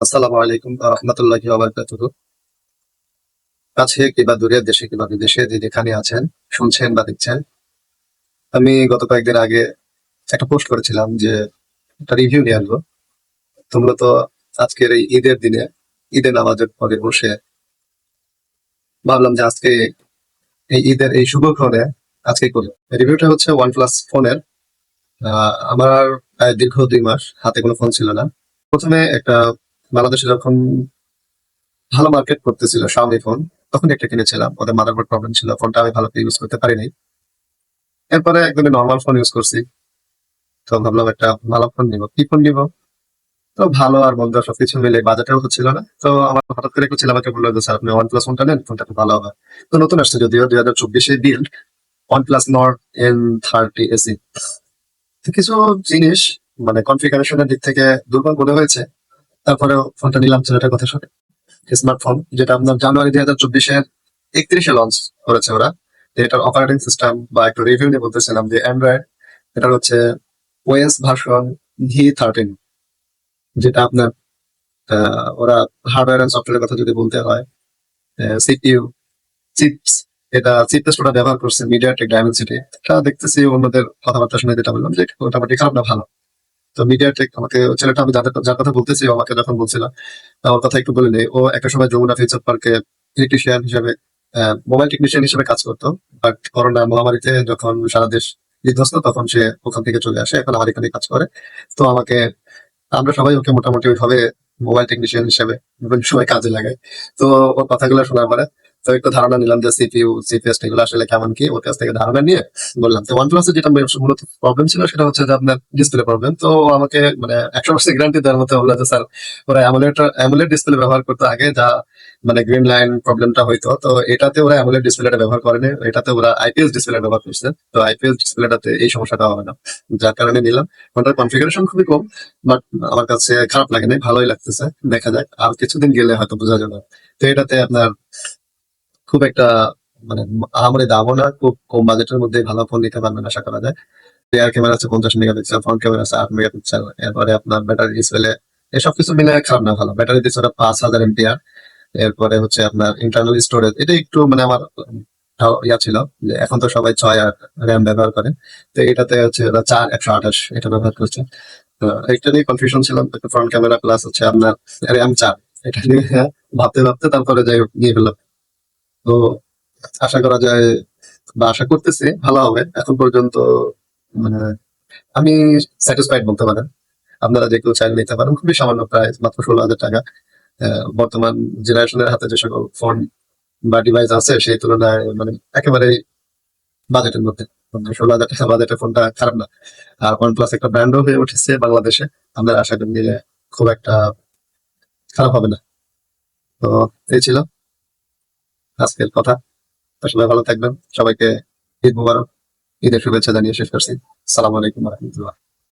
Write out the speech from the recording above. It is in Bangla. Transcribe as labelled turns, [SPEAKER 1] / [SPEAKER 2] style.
[SPEAKER 1] আসসালামু আলাইকুম রহমতুল্লাহ কাছে কিংবা দেশে কিংবা বিদেশে যে যেখানে আছেন, শুনছেন বা দেখছেন, আমি গত কয়েকদিন আগে একটা পোস্ট করেছিলাম যে একটা রিভিউ নিয়ে তোমরা তো আজকের এই ঈদের দিনে, ঈদের নামাজের পরে বসে ভাবলাম যে আজকে এই ঈদের এই শুভক্ষণে আজকে করি। রিভিউটা হচ্ছে ওয়ান প্লাস ফোনের আমার দীর্ঘ দুই মাস হাতে কোনো ফোন ছিল না। প্রথমে একটা বাংলাদেশে যখন ভালো মার্কেট করতেছিল শাওমি ফোন তখন একটা কিনেছিলাম। ওদের মাদারবোর্ড প্রবলেম ছিল ফোনটা আমি ভালো ইউজ করতে পারিনি এরপরে একদমই নর্মাল ফোন ইউজ করছি। তো ভাবলাম একটা ভালো ফোন নিব। কি ফোন নিব? তো ভালো আর মন্দ সবকিছু মিলে বাজেটও হচ্ছিল না। তো আমার হঠাৎ করে ছেলে আমাকে বলল যে, স্যার, আপনি ওয়ান প্লাস ফোনটা নেন ফোনটা ভালো হবে। তো নতুন আসছে যদিও দুই হাজার চব্বিশে build OnePlus Nord N thirty AC কিছু জিনিস মানে কনফিগারেশনের দিক থেকে দুর্বল মনে হয়েছে। তারপরে ফোনটা নিলাম, ছেলেটার কথা শুনে। স্মার্টফোন যেটা আপনার জানুয়ারি দুই হাজার চব্বিশের একত্রিশে লঞ্চ করেছে ওরা। এটার অপারেটিং সিস্টেম বা একটু রিভিউ নিয়ে বলতেছিলাম যে অ্যান্ড্রয়েড এটা হচ্ছে ওএস ভার্সন ভি থার্টিন যেটা আপনার ওরা হার্ডওয়্যার এন্ড সফটওয়্যারের কথা যদি বলতে হয় সিপিইউ চিপস এটা চিপস ওরা ব্যবহার করছে মিডিয়া মিডিয়াটেক ডায়মেন্সিটি এটা দেখতেছি অন্যদের কথাবার্তা শুনে যেটা বললাম যে মোটামুটি খারাপ না, ভালো। তো মিডিয়াটেক আমাকে, ছেলেটা আমি যাদের, যার কথা বলতেছি আমাকে যখন বলছিলাম আমার কথা একটু বলে নেই ও একটা সময় যমুনা ফিউচার পার্কে ইলেকট্রিশিয়ান হিসেবে মোবাইল টেকনিশিয়ান হিসেবে কাজ করতো। বাট করোনা মহামারীতে যখন সারা দেশ বিধ্বস্ত, তখন সে ওখান থেকে চলে আসে। এখন আমার এখানে কাজ করে। তো আমাকে, আমরা সবাই ওকে মোটামুটি ওইভাবে মোবাইল টেকনিশিয়ান হিসেবে বিভিন্ন সময় কাজে লাগাই। তো ওর কথাগুলো শোনার পরে তো একটু ধারণা নিলাম যে সিপিইউ সিপিএস এগুলো আসলে কেমন কি? ওর কাছ থেকে ধারণা নিয়ে বললাম। তো ওয়ান প্লাসের যেটা মূলত প্রবলেম ছিল সেটা হচ্ছে যে আপনার ডিসপ্লে প্রবলেম তো আমাকে মানে একশো পার্সেন্ট গ্যারান্টি দেওয়ার মতো বলল যে, স্যার, ওরা অ্যামুলেট অ্যামুলেট ডিসপ্লে ব্যবহার করতে আগে যা মানে গ্রিন লাইন প্রবলেমটা হইতো। তো এটাতে ওরা অ্যামুলেট ডিসপ্লেটা ব্যবহার করেনি এটাতে ওরা আইপিএস ডিসপ্লে ব্যবহার করছে। তো আইপিএস ডিসপ্লেটাতে এই সমস্যাটা হবে না। যার কারণে নিলাম। ফোনটার কনফিগারেশন খুবই কম বাট আমার কাছে খারাপ লাগেনি ভালোই লাগতেছে। দেখা যাক, আর কিছুদিন গেলে হয়তো বোঝা যাবে। তো এটাতে আপনার খুব একটা মানে আহামরি দামও না, খুব কম বাজেটের মধ্যে ভালো ফোন নিতে পারবেন আশা করা যায়। রিয়ার ক্যামেরা আছে পঞ্চাশ মেগাপিক্সেল ফ্রন্ট ক্যামেরা আছে আট মেগাপিক্সেল, এরপরে আপনার ব্যাটারি ডিসপ্লে এসব কিছু মিলে খারাপ না, ভালো। ব্যাটারি দিচ্ছে পাঁচ হাজার এমপিআর এরপরে হচ্ছে আপনার ইন্টারনাল স্টোরেজ এটা একটু মানে আমার ইয়া ছিল যে এখন তো সবাই ছয় আর র্যাম ব্যবহার করে। তো এটাতে হচ্ছে চার একশো আঠাশ এটা ব্যবহার করছে। তো একটা নিয়ে কনফিউশন ছিল ফ্রন্ট ক্যামেরা প্লাস হচ্ছে আপনার র্যাম চার। এটা নিয়ে ভাবতে ভাবতে তারপরে যাই নিয়ে ফেললাম। তো আশা করা যায় বা আশা করতেছি ভালো হবে। এখন পর্যন্ত মানে আমি স্যাটিসফাইড বলতে পারেন। আপনারা যে কেউ চাইলে নিতে পারেন। খুবই সামান্য প্রাইস মাত্র ষোলো হাজার টাকা। বর্তমান জেনারেশনের হাতে যে সকল ফোন বা ডিভাইস আছে, সেই তুলনায় মানে একেবারে বাজেটের মধ্যে। মানে ষোলো হাজার টাকা বাজেটের ফোনটা খারাপ না। আর ওয়ান প্লাস একটা ব্র্যান্ডও হয়ে উঠেছে বাংলাদেশে। আপনারা আশা করি খুব একটা খারাপ হবে না। তো, এই ছিল। আজকের কথা। আসলে ভালো থাকবেন। সবাইকে ঈদ মুবারক। ঈদের শুভেচ্ছা জানিয়ে শেষ করছি। সালাম আলাইকুম রহমতুল্লাহ।